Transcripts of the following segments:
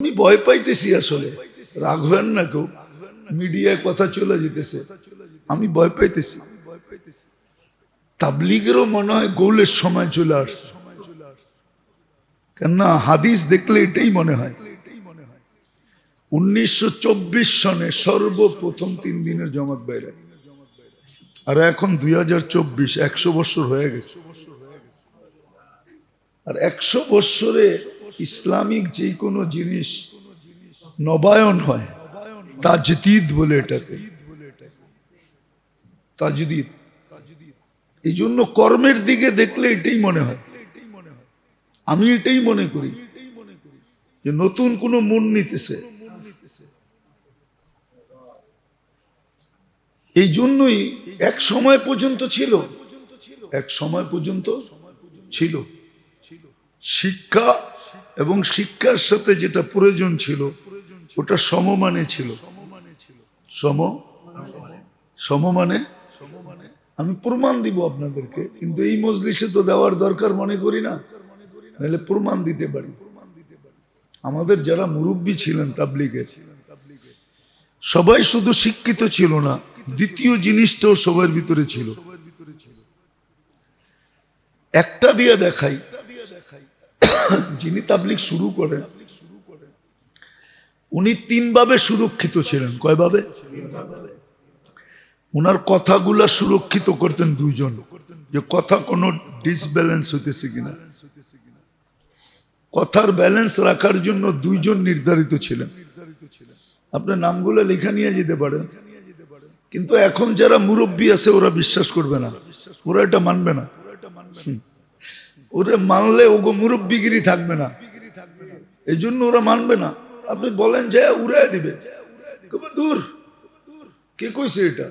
আমি ভয় পাইতেছি আসলে। রাখবেন না কেউ। মিডিয়ায় কথা চলে যেতেছে। আমি ভয় পাইতেছি। তাবলিগেরও মনে হয় গোলের সময় চলে আসছে। কেননা হাদিস দেখলে এটাই মনে হয়। উনিশশো চব্বিশ সনে সর্বপ্রথম তিন দিনের জমাত বাইরে। আর এখন দুই হাজার চব্বিশ একশো বছর হয়ে গেছে। আর একশো বৎসরে ইসলামিক যে কোনো জিনিস নবায়ন হয়, তাজদিদ বলে এটাকে। তাজদিদ। এই জন্য কর্মের দিকে দেখলে এটাই মনে হয়। আমি এটাই মনে করি যে নতুন কোন মন নিতেছে। এই জন্যই এক সময় পর্যন্ত ছিল, এক সময় পর্যন্ত ছিল। শিক্ষা এবং শিক্ষার সাথে যেটা প্রয়োজন ছিল, ওটা সমমানে ছিল। সম? সমমানে? আমি প্রমাণ দিব আপনাদেরকে, কিন্তু এই মজলিসে তো দেওয়ার দরকার মনে করি না। নাহলে প্রমাণ দিতে পারি। আমাদের যারা মুরব্বী ছিলেন তাবলিগে সবাই শুধু শিক্ষিত ছিল না, দ্বিতীয় জিনিসটাও সবার ভিতরে ছিল। একটা দিয়ে দেখাই যিনি তাবলিগ শুরু করেন, উনি তিনভাবে সুরক্ষিত ছিলেন। কয়ভাবে? ওনার কথাগুলা সুরক্ষিত করতেন দুইজন, যে কথা কোনো ডিসব্যালেন্স হইতেছে কিনা। কথার ব্যালেন্স রাখার জন্য দুইজন নির্ধারিত ছিলেন। আপনার নামগুলো লেখা নিয়ে যেতে পারেন। কিন্তু এখন যারা মুরব্বী আছে, ওরা বিশ্বাস করবে না। ওরা এটা মানবে না। ওরা মানলে ওগো মুরব্বীগিরি থাকবে না। এই জন্য ওরা মানবে না। আপনি বলেন যে উড়াই দিবে। দূর? কে কইছে এটা?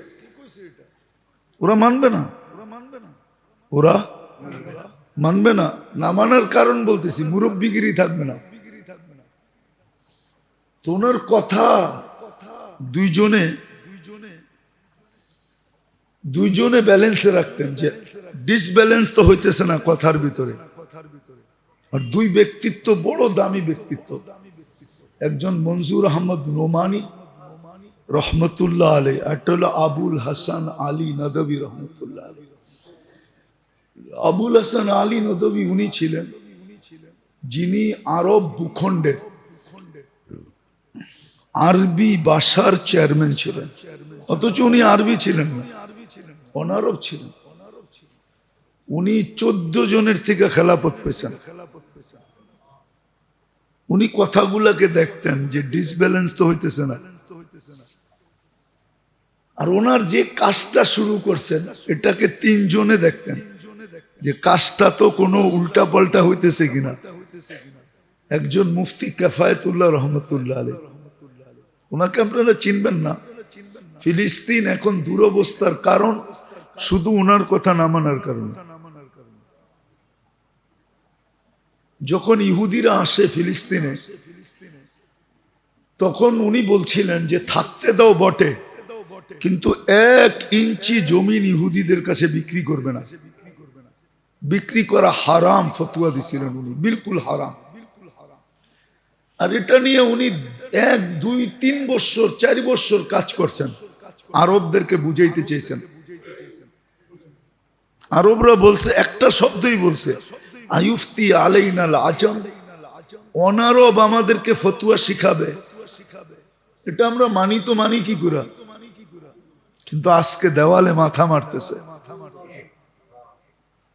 ওরা মানবে না। ওরা মানবে না। না মানার কারণ বলতেছি, মুরব্বীগিরি থাকবে না। তো ওনার কথা দুইজনে দুইজনে ব্যালেন্সে রাখতেন যে ডিসব্যালেন্স তো হইতেছে না কথার ভিতরে। আর দুই ব্যক্তিত্ব, বড় দামি ব্যক্তিত্ব। একজন মঞ্জুর আহমদ নোমানি, রহমতুল্লাহ আলী একটা হলো আবুল হাসান আলী নদবী রহমতুল্লাহ আলী আবুল হাসান আলী নদবী উনি ছিলেন, যিনি আরব ভূখণ্ডের আরবি ভাষার চেয়ারম্যান ছিলেন। অথচ উনি আরবি ছিলেন অনারব ছিলেন। উনি চোদ্দ জনের থেকে খেলাপথ পেয়েছেন। উনি কথাগুলাকে দেখতেন যে ডিসব্যালেন্স তো হইতেছে না। আর ওনার যে কাজটা শুরু করছেন, এটাকে তিনজনে দেখতেন যে কাজটা তো কোনো উল্টা পাল্টা হইতেছে কিনা। একজন মুফতি কেফায়তুল্লাহ রহমতুল্লাহ আলী ওনাকে আপনারা চিনবেন না। ফিলিস্তিন এখন দুরবস্থার কারণ, শুধু ওনার কথা না মানার কারণে। যখন ইহুদিরা আসে ফিলিস্তিনে, তখন উনি বলছিলেন যে, থাকতে দাও বটে, কিন্তু এক ইঞ্চি জমিন ইহুদিদের কাছে বিক্রি করবে না। বিক্রি করা হারাম ফতুয়া দিছিলেন উনি, বিলকুল হারাম। আর এটা নিয়ে উনি এক, দুই, তিন বছর, চারি বছর কাজ করছেন। আরবদেরকে বুঝাইতে চেয়েছেন আরবরা বলছে, একটা শব্দই বলছে আয়ুফতি আলাইনাল আজম অনারব আমাদেরকে ফতুয়া শিখাবে। এটা আমরা মানি তো মানি কি করে? কিন্তু আজকে দেওয়ালে মাথা মারতেছে।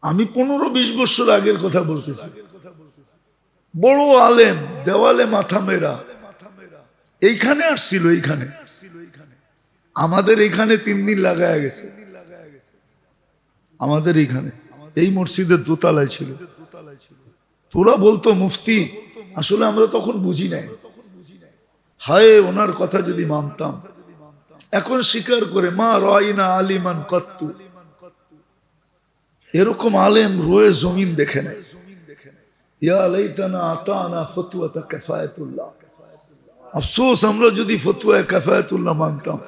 আমি পনেরো বিশ বছর আগের কথা বলতেছি। বড় আলেম, দেওয়ালে মাথা মেরা। এইখানে আসছিল, এইখানে। আমাদের এখানে তিন দিন লাগায় গেছে। আমাদের এইখানে। এই মসজিদের দোতলায় ছিল। তোরা বলতো মুফতি, আসলে আমরা তখন বুঝি নাই। হায়, ওনার কথা যদি মানতাম। এখন স্বীকার করে, মা রয়না আলিমান কত্তু। এরকম আলেম রয়ে জমিন দেখে নেয়। লাইতানা আতানা ফতুয়াতা আফসোস, আমরা যদি ফতুয়া কাফায়াতুল্লাহ মানতাম।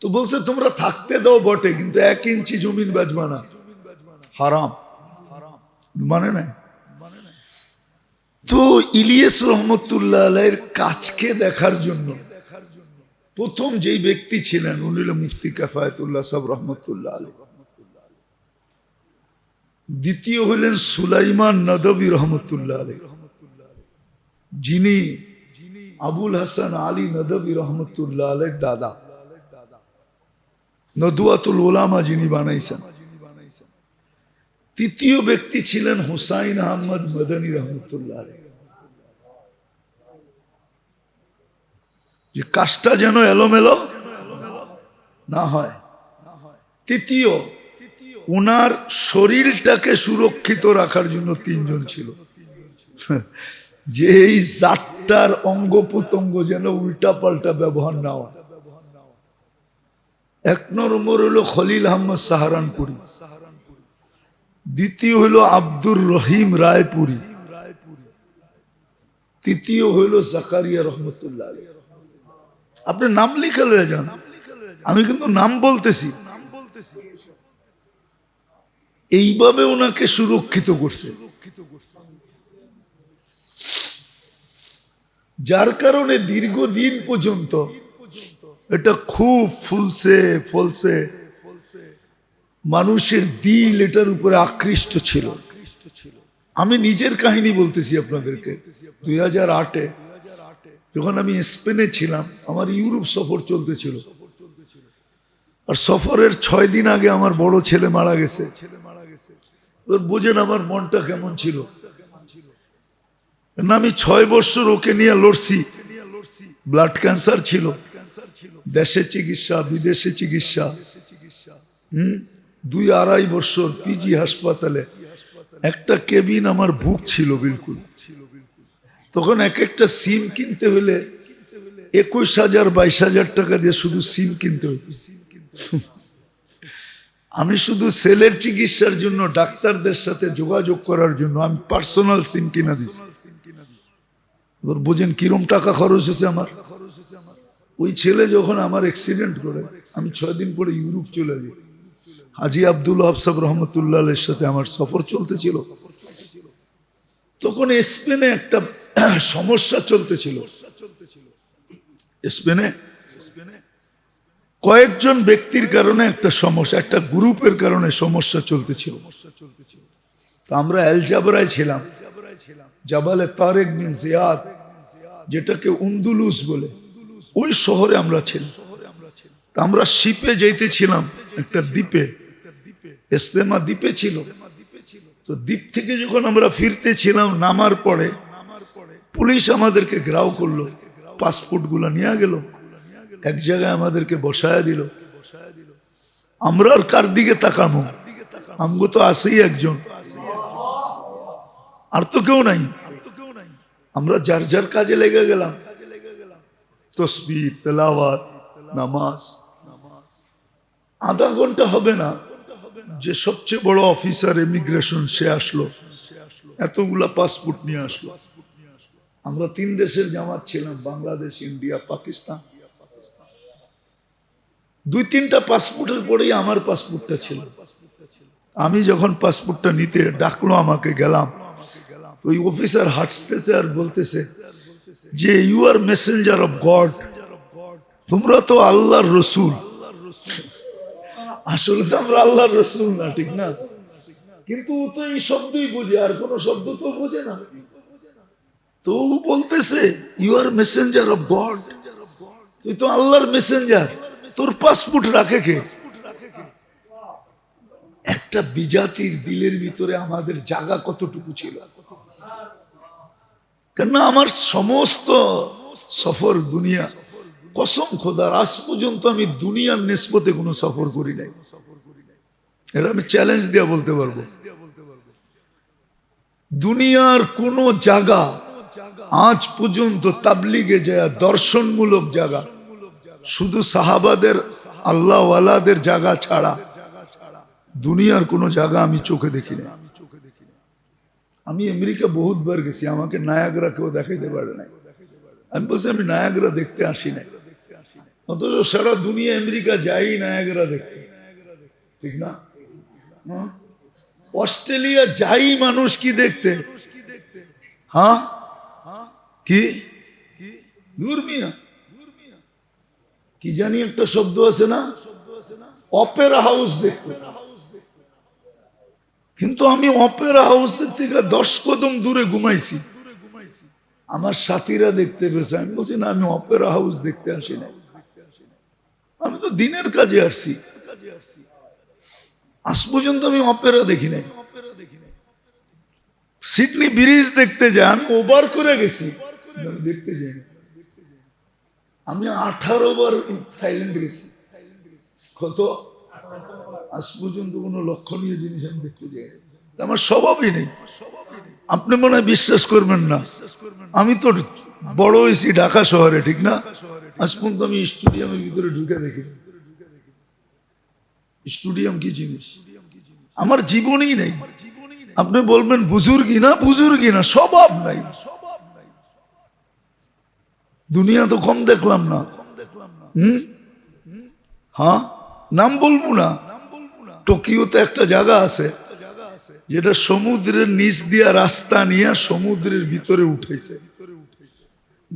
তো বলছে, তোমরা থাকতে দাও বটে, কিন্তু এক ইঞ্চি জমিন বাজবা না। হারাম। মানে নাই? তো ইলিয়াস রহমতুল্লাহ আলাইয়ের কাজকে দেখার জন্য প্রথম যেই ব্যক্তি ছিলেন, উনি মুফতি কাফায়তুল্লাহ সাহ রহমতুল্লাহ আলী দ্বিতীয় হলেন সুলাইমান নদবী রহমতুল্লাহ আলী যিনি আবুল হাসান আলী নদবী রহমতুল্লাহ আলের দাদা। নদুয়াতুল ওলামা যিনি বানাইছেন। তৃতীয় ব্যক্তি ছিলেন হুসাইন আহমদ মদনী রহমতুল্লাহ। যে কাজটা যেন এলোমেলো না হয়। তৃতীয় ওনার শরীরটাকে সুরক্ষিত রাখার জন্য তিনজন ছিল। যে এই জাতটার অঙ্গ প্রত্যঙ্গ যেন উল্টা পাল্টা ব্যবহার না হয়। এক নম্বর হলো খলিল আহমদ সাহারানপুরি। দ্বিতীয় হলো আব্দুর রহিম রায়পুরি। তৃতীয় হইল জাকারিয়া রহমতুল্লাহ আপনি নাম লিখালে যান। আমি কিন্তু নাম বলতেছি। এইভাবে ওনাকে সুরক্ষিত করছে। যার কারণে দীর্ঘদিন পর্যন্ত এটা খুব ফুলছে, ফলছে। মানুষের দিল এটার উপরে আকৃষ্ট ছিল। আমি নিজের কাহিনী বলতেছি আপনাদেরকে। দুই হাজার আটে যখন আমি স্পেনে ছিলাম, আমার ইউরোপ সফর চলতেছিল। আর সফরের ছয় দিন আগে আমার বড় ছেলে মারা গেছে। বোঝেন আমার মনটা কেমন ছিল। না আমি ছয় বছর ওকে নিয়ে লড়ছি। ব্লাড ক্যান্সার ছিল। দেশে চিকিৎসা, বিদেশে চিকিৎসা। হুম? দুই আড়াই বছর পিজি হাসপাতালে। একটা কেবিন আমার বুক ছিল বিলকুল। তখন এক একটা সিম কিনতে হলে একুশ হাজার, বাইশ হাজার টাকা দিয়ে শুধু সিম কিনতে হতো। আমি শুধু সেলের চিকিৎসার জন্য, ডাক্তারদের সাথে যোগাযোগ করার জন্য, আমি পার্সোনাল সিম কিনা দিছি এবার বোঝেন কিরম টাকা খরচ হয়েছে আমার। ওই ছেলে যখন আমার অ্যাক্সিডেন্ট করে, আমি ছয় দিন পরে ইউরোপ চলে যাই হাজি আব্দুল হাফসাব রহমতুল্লাহ সাথে আমার সফর চলতেছিল। তখন স্পেনে একটা সমস্যা চলতেছিল। স্পেনে কয়েকজন ব্যক্তির কারণে একটা সমস্যা, একটা গ্রুপের কারণে সমস্যা চলতেছিল। তা আমরা এল জাবরায় ছিলাম। জাবালে তারেক বিন জিয়াদ, যেটাকে উন্দুলুস বলে, ওই শহরে আমরা ছিলাম। আমরা শিপে যেতেছিলাম একটা দ্বীপে। ইস্তেমা দ্বীপে ছিল। তো দ্বীপ থেকে যখন আমরা ফিরতেছিলাম নামার পরে, পুলিশ আমাদেরকে গ্রাও করল পাসপোর্টগুলা নিয়ে গেল, এক জায়গায় আমাদেরকে বসায় দিল। আমরা আর কার দিকে তাকামো? আমগো তো আসেই একজন। আর তো কেউ নাই। আমরা যার যার কাজে লেগে গেলাম। তসবির তেলাওয়াত, নামাজ। আধা ঘণ্টা হবে না। যে সবচেয়ে বড় অফিসার ইমিগ্রেশন, সে আসলো। এতগুলা পাসপোর্ট নিয়ে আসলো। আমরা তিন দেশের জামাত ছিলাম, বাংলাদেশ, ইন্ডিয়া, পাকিস্তান। দুই তিনটা পাসপোর্টের পরেই আমার পাসপোর্টটা ছিল। আমি যখন পাসপোর্টটা নিতে ডাকলো আমাকে, গেলাম। ওই অফিসার হাঁটতেছে আর বলতেছে যে you are messenger of God তোমরা তো আল্লাহর রসুল। আসলে তো আমরা আল্লাহর রসুল না, ঠিক না? কিন্তু তো এই শব্দই বোঝে, আর কোন শব্দ তো বোঝে না। তো বলতেছে you are messenger of God তুই তো আল্লাহর মেসেঞ্জার তোর পাসপোর্ট রাখে কে? একটা বিজাতির দিলের ভিতরে আমাদের জায়গা কতটুকু ছিল? কেননা আমার সমস্ত সফর দুনিয়া কসম, খোদার আজ পর্যন্ত আমি দুনিয়ার নিষ্পতে কোনো সফর করি নাই। এটা আমি চ্যালেঞ্জ দিয়ে বলতে পারব। দুনিয়ার কোন জায়গা আজ পর্যন্ত তাবলিগে যায় দর্শনমূলক জায়গা। শুধু সাহাবাদের, আল্লাহওয়ালাদের জায়গা ছাড়া দুনিয়ার কোনো জায়গা আমি চোখে দেখি না আমি আমেরিকা বহুতবার গেছি, আমাকে নায়াগরা কেউ দেখাইতে পারে নাই। আমি বলছি, আমি নায়াগরা দেখতে আসি নাই। অথচ সারা দুনিয়া আমেরিকা যাই নায়াগরা দেখতে ঠিক না? হ্যাঁ? অস্ট্রেলিয়া যাই মানুষ কি দেখতে? হ্যাঁ? কি? কি জানি একটা শব্দ আছে না? অপেরা হাউস দেখতে। কিন্তু আমি অপেরা হাউসের থেকে দশ কদম দূরে ঘুমাইছি। আমার সাথীরা দেখতে পেয়েছে। আমি বলছি, না, আমি অপেরা হাউস দেখতে আসি না আমি তো দিনের কাজে আসছি। আজ পর্যন্ত আমি অপেরা দেখি নাই। সিডনি ব্রিজ দেখতে যাই আমি ওভার করে গেছি। দেখতে যাই। আমি আঠারো বার থাইল্যান্ড গেছি। কত? আজ পর্যন্ত কোনো লক্ষণীয় জিনিস আমি দেখতে যাই। আমার স্বভাবই নেই। আপনি মনে হয় বিশ্বাস করবেন না। আমি তো বড় হয়েছি ঢাকা শহরে, ঠিক না? আজ পর্যন্ত আমি স্টুডিয়ামের ভিতরে ঢুকে দেখি? স্টুডিয়াম কি জিনিস? আমার জীবনই নেই। আপনি বলবেন বুজুর্গি না? বুজুর্গি না? স্বভাব নাই। দুনিয়া তো কম দেখলাম না। হুম? হ্যাঁ? নাম বলব না। টোকিওতে একটা জায়গা আছে। যেটা সমুদ্রের নিচ দিয়া রাস্তা নিয়ে সমুদ্রের ভিতরে উঠেছে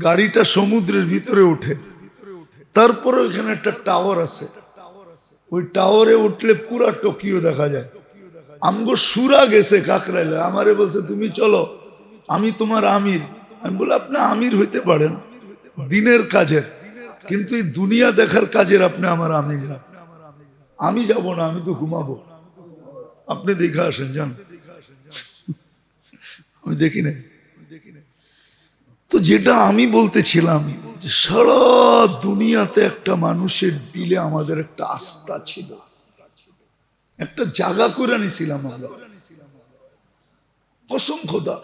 গাড়িটা সমুদ্রের ভিতরে উঠে। তারপরে ওইখানে একটা টাওয়ার আছে। ওই টাওয়ারে উঠলে পুরা টোকিও দেখা যায়। আমগো সুরা গেছে কাকরাইলে। আমারে বলছে, তুমি চলো, আমি তোমার আমির। আমি বলে আপনি আমির হইতে পারেন, দিনের কাজের। কিন্তু এই দুনিয়া দেখার কাজের আপনি আমার আমির না। আমি যাব না, আমি তো ঘুমাবো। আপনি দেখে আসেন, যান। আমি দেখি নাই। তো যেটা আমি বলতেছিলাম যে সারা দুনিয়াতে একটা মানুষের দিলে আমাদের একটা আস্থা ছিল। একটা জায়গা করে নিছিলাম আমরা। কসম খোদা।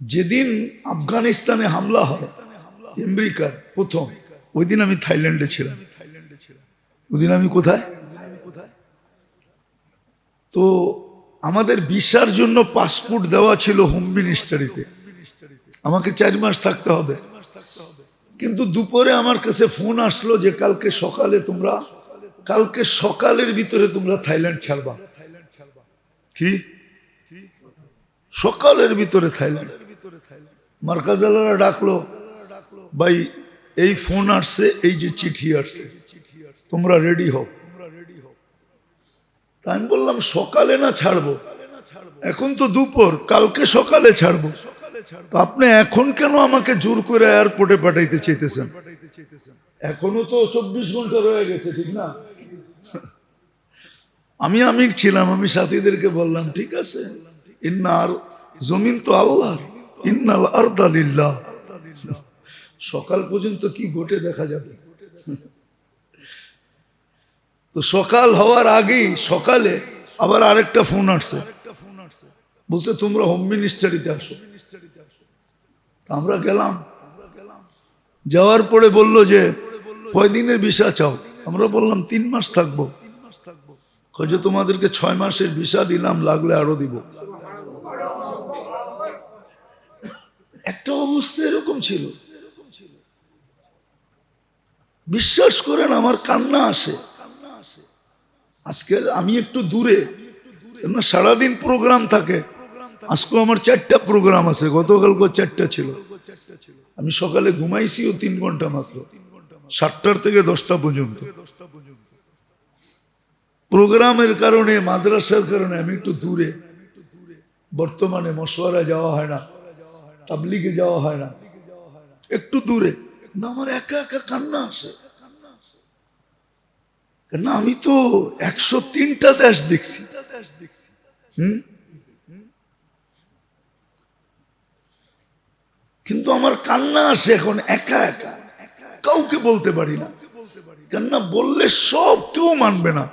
যেদিন আফগানিস্তানে হামলা হয়, আমেরিকার প্রথম, ওই দিন আমি থাইল্যান্ডে ছিলাম। ওই দিন আমি কোথায়? তো আমাদের ভিসার জন্য পাসপোর্ট দেওয়া ছিল হোম মিনিস্টারিতে। আমাকে চার মাস থাকতে হবে। কিন্তু দুপুরে আমার কাছে ফোন আসলো যে কালকে সকালে তোমরা, কালকে সকালের ভিতরে তোমরা থাইল্যান্ড ছাড়বা। কি? সকালের ভিতরে থাইল্যান্ড। মার্কাজালারা ডাকলো, ভাই, এই ফোন আসছে, এই যে চিঠি আসছে, তোমরা রেডি হও। তা আমি বললাম, সকালে না ছাড়বো? এখন তো দুপুর, কালকে সকালে ছাড়বো। তো আপনি এখন কেন আমাকে জোর করে এয়ারপোর্টে পাঠাইতে চাইতেছেন? এখনও তো চব্বিশ ঘণ্টা রয়ে গেছে, ঠিক না? আমি আমির ছিলাম, আমি সাথীদেরকে বললাম, ঠিক আছে, ইন্নার জমিন তো আল্লাহ ইন্নাল আরদালিল্লাহ সকাল পর্যন্ত কি ঘটে দেখা যাবে? তো সকাল হওয়ার আগেই সকালে আবার আরেকটা ফোন আসছে। বলছে, তোমরা হোম মিনিস্টারিতে আসো। আমরা গেলাম। যাওয়ার পরে বলল যে, কয়দিনের ভিসা চাও? আমরা বললাম, তিন মাস থাকব। যে, তোমাদেরকে ছয় মাসের ভিসা দিলাম, লাগলে আরও দিব। একটা অবস্থা এরকম ছিল। বিশ্বাস করেন, আমার কান্না আসে। আজকে আমি একটু দূরে সারাদিন প্রোগ্রাম থাকে। আজকে আমার চারটা প্রোগ্রাম আছে গতকালকে চারটা ছিল। আমি সকালে ঘুমাইছিও তিন ঘণ্টা মাত্র, সাতটার থেকে দশটা পর্যন্ত। প্রোগ্রামের কারণে, মাদ্রাসার কারণে আমি একটু দূরে। বর্তমানে মশওয়ারা যাওয়া হয় না, তাবলিগে যাওয়া হয় না। একটু দূরে না আমার একা একা কান্না আসে। কেন আমি তো একশো তিনটা দেশ দেখছি। হুম? কিন্তু আমার কান্না আসে এখন একা একা। কাউকে বলতে পারি না। কেননা বললে সব কেউ মানবে না।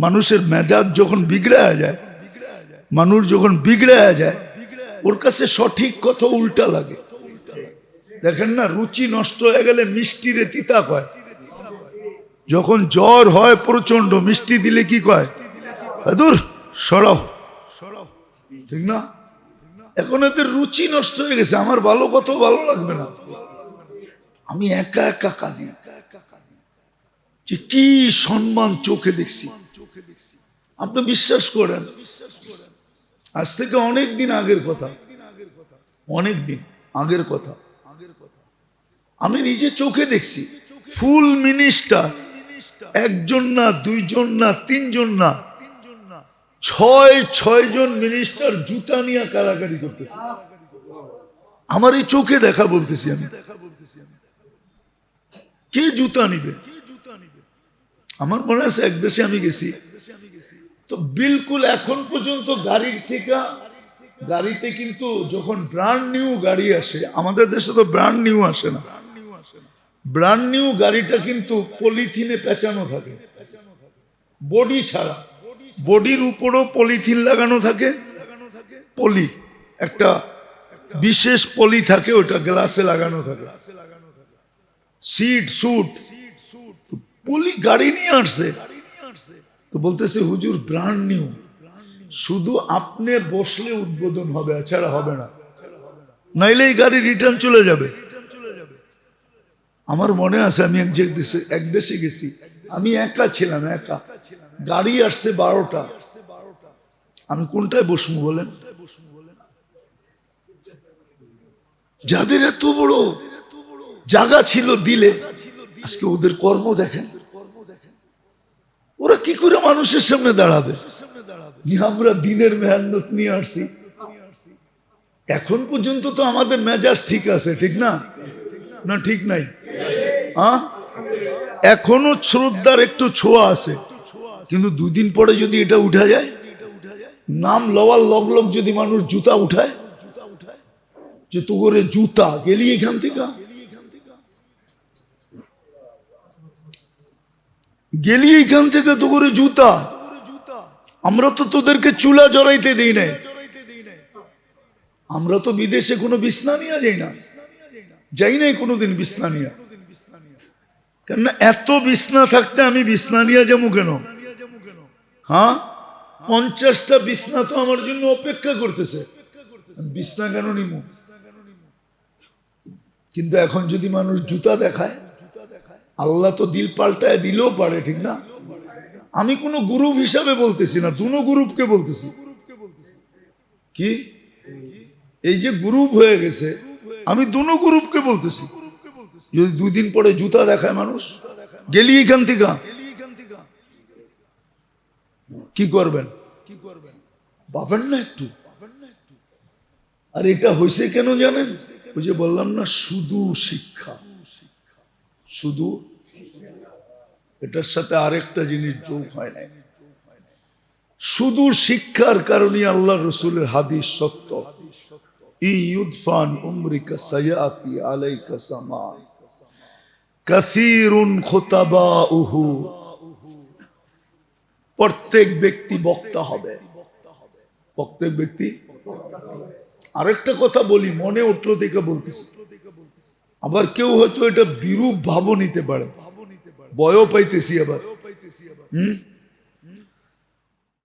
মানুষের মেজাজ যখন বিগড়ে যায়, মানুষ যখন বিগড়ে যায়, ওর কাছে সঠিক কথা উল্টা লাগে। দেখেন না, রুচি নষ্ট হয়ে গেলে মিষ্টি রে তিতা কয়। যখন জ্বর হয় প্রচণ্ড মিষ্টি দিলে কি কয়? দূর সরাও। ঠিক না? এখন এদের রুচি নষ্ট হয়ে গেছে, আমার ভালো কত ভালো লাগবে না। আমি একা একা কাঁদি। যে কি সম্মান চোখে দেখছি। আপনি বিশ্বাস করেন, আজ থেকে অনেক দিন আগের কথা। অনেক দিন আগের কথা। আমি নিজে চোখে দেখছি, ফুল মিনিস্টার একজন না, দুইজন না, তিনজন না, ছয় ছয় জন মিনিস্টার জুতা নিয়ে কারাকারি করতেছে। আমার এই চোখে দেখা বলতেছি আমি। কে জুতা নিবে? আমার মনে আছে এক দেশে আমি গেছি। তো বিলকুল এখন পর্যন্ত গাড়ির থেকে, গাড়িতে কিন্তু যখন ব্র্যান্ড নিউ গাড়ি আসে, আমাদের দেশে তো ব্র্যান্ড নিউ আসে না। ব্র্যান্ড নিউ গাড়িটা কিন্তু পলিথিনে পেঁচানো থাকে। বডি ছাড়া। বডির উপরও পলিথিন লাগানো থাকে। পলি একটা বিশেষ পলি থাকে, ওটা গ্লাসে লাগানো থাকে। সিট সুট পলি গাড়ি নিয়ে আসছে। তো বলতেছে, হুজুর ব্র্যান্ড নিউ শুধু আপনি বসলে উদ্বোধন হবে, এছাড়া হবে না। নাইলে এই গাড়ি রিটার্ন চলে যাবে। আমার মনে আছে, আমি এক দেশে এক দেশে গেছি। আমি একা ছিলাম, একা। গাড়ি আসছে বারোটা। আমি কোনটায় বসবো বলেন? যাদের এত বড় জায়গা ছিল দিলে, আজকে ওদের কর্ম দেখেন। ওরা কি করে মানুষের সামনে দাঁড়াবে? আমরা দিনের মেহান্নত নিয়ে আসছি। এখন পর্যন্ত তো আমাদের মেজাজ ঠিক আছে, ঠিক না? না, ঠিক নাই। এখনও শ্রদ্ধার একটু ছোঁয়া আছে। কিন্তু দুই দিন পরে যদি এটা উঠা যায়, নাম লওয়ার লগ লগ যদি মানুষ জুতা উঠায়, যে তো করে জুতা, গেলি এখান থেকে? গেলি এখান থেকে তো করে জুতা? আমরা তো তোদেরকে চুলা জড়াইতে দিই নাই। আমরা তো বিদেশে কোনো বিছনা নিয়ে যাই না। যাই নাই, কোনোদিন বিছনা নিয়ে। কেননা এত বিছনা থাকতে আমি বিছনা নিয়ে যাব কেন? হ্যাঁ? পঞ্চাশটা বিছনা তো আমার জন্য অপেক্ষা করতেছে। বিছনা কেন নিব? কিন্তু এখন যদি মানুষ জুতা দেখায়, আল্লাহ তো দিল পাল্টায় দিলেও পারে, ঠিক না? আমি কোনো গ্রুপ হিসাবে বলতেছি না, দুনো গ্রুপকে বলতেছি। কি? এই যে গ্রুপ হয়ে গেছে আমি দুনো গ্রুপকে বলতেছি। যদি দুই দিন পরে জুতা দেখায় মানুষ, গেলি এখান থেকে। কি করবেন? কি করবেন পাবেন না একটু। আর এটা হয়েছে কেন জানেন? ওই যে বললাম না, শুধু শিক্ষা। শুধু এটার সাথে আরেকটা জিনিস যোগ হয় নাই। শুধু শিক্ষার কারণে আল্লাহ রসুলের হাদিস সত্য। প্রত্যেক ব্যক্তি বক্তা হবে। প্রত্যেক ব্যক্তি? আরেকটা কথা বলি, মনে উঠল দেখে বলতেছি। আবার কেউ হয়তো এটা বিরূপ ভাবও নিতে পারে। ভাব নিতে পারে বয়ও পাইতেছি আবার। হুম?